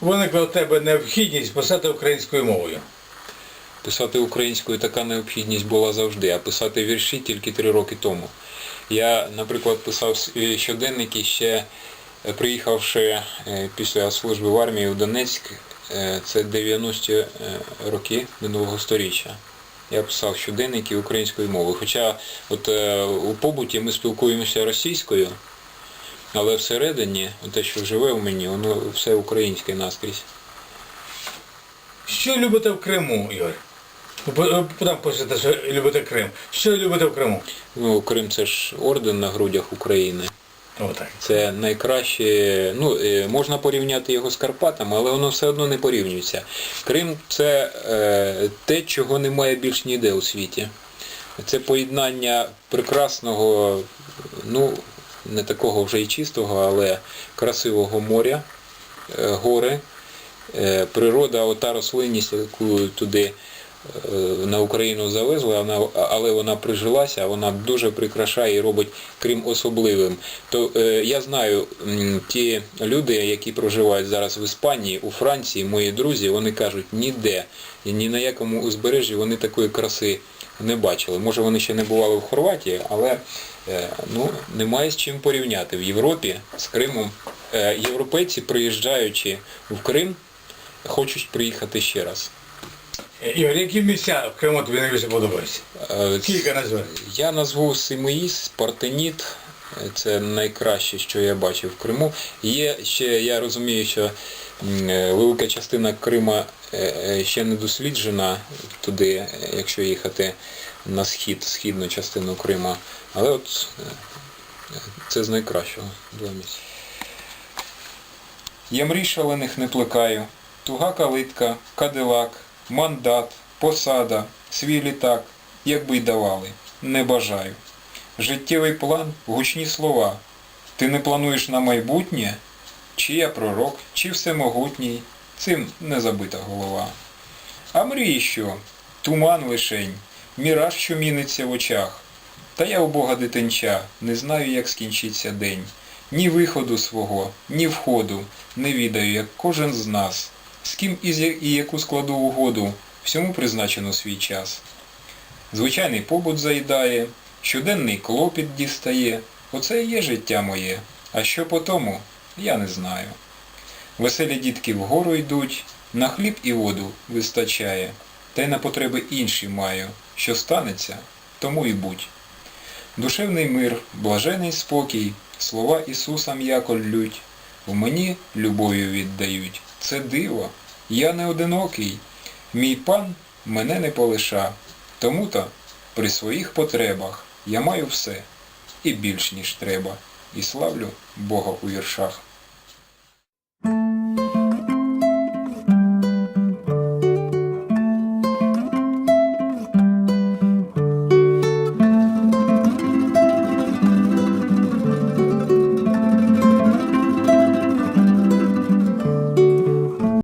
виникла в тебе необхідність писати українською мовою? Писати українською така необхідність була завжди, а писати вірші тільки три роки тому. Я, наприклад, писав щоденники ще е, приїхавши е, після служби в армії у Донецьк, е, це 90-ті е, роки минулого сторіччя. Я писав щоденники українською мовою. Хоча от е, у побуті ми спілкуємося російською, але всередині, те, що живе в мені, воно все українське наскрізь. Що любите в Криму, Ігор? Ви Там пишете, що любите Крим. Що любите в Криму? Ну, Крим це ж орден на грудях України. Отак. Це найкраще, ну, е, можна порівняти його з Карпатами, але воно все одно не порівнюється. Крим це е, те, чого немає більш ніде у світі. Це поєднання прекрасного, ну, не такого вже і чистого, але красивого моря, е, гори, е, природа, ота рослинність, яку туди е, на Україну завезли, але вона прижилася, вона дуже прикрашає і робить Крим особливим. То я знаю, ті люди, які проживають зараз в Іспанії, у Франції, мої друзі, вони кажуть, ніде, ні на якому узбережжі вони такої краси не бачили. Може вони ще не бували в Хорватії, але е, ну, немає з чим порівняти. В Європі з Кримом е, європейці, приїжджаючи в Крим, хочуть приїхати ще раз. Ігор, які місця в Криму тобі найбільше подобаються? Е, Кілька назве. Я назву Симеїс, Партеніт. Це найкраще, що я бачив в Криму. Є ще, я розумію, що е, велика частина Крима е, е, ще не досліджена туди, е, якщо їхати на схід, східну частину Крима. Але от е, це з найкращого два місця. Я мрій шалених не плекаю. Туга калитка, кадилак, мандат, посада, свій літак, якби й давали, не бажаю. Життєвий план, гучні слова. Ти не плануєш на майбутнє? Чи я пророк, чи всемогутній, цим не забита голова. А мрії що? Туман лишень, міраж, що міниться в очах. Та я убога дитинча, не знаю, як скінчиться день. Ні виходу свого, ні входу, не відаю, як кожен з нас. З ким і яку складу угоду, всьому призначено свій час. Звичайний побут заїдає, щоденний клопіт дістає. Оце і є життя моє. А що по тому, я не знаю. Веселі дітки вгору йдуть, на хліб і воду вистачає, та й на потреби інші маю. Що станеться, тому і будь. Душевний мир, блажений спокій, слова Ісуса м'яко ллють, в мені любов'ю віддають. Це диво, я не одинокий, мій пан мене не полиша. Тому-то при своїх потребах я маю все і більш ніж треба, і славлю Бога у віршах.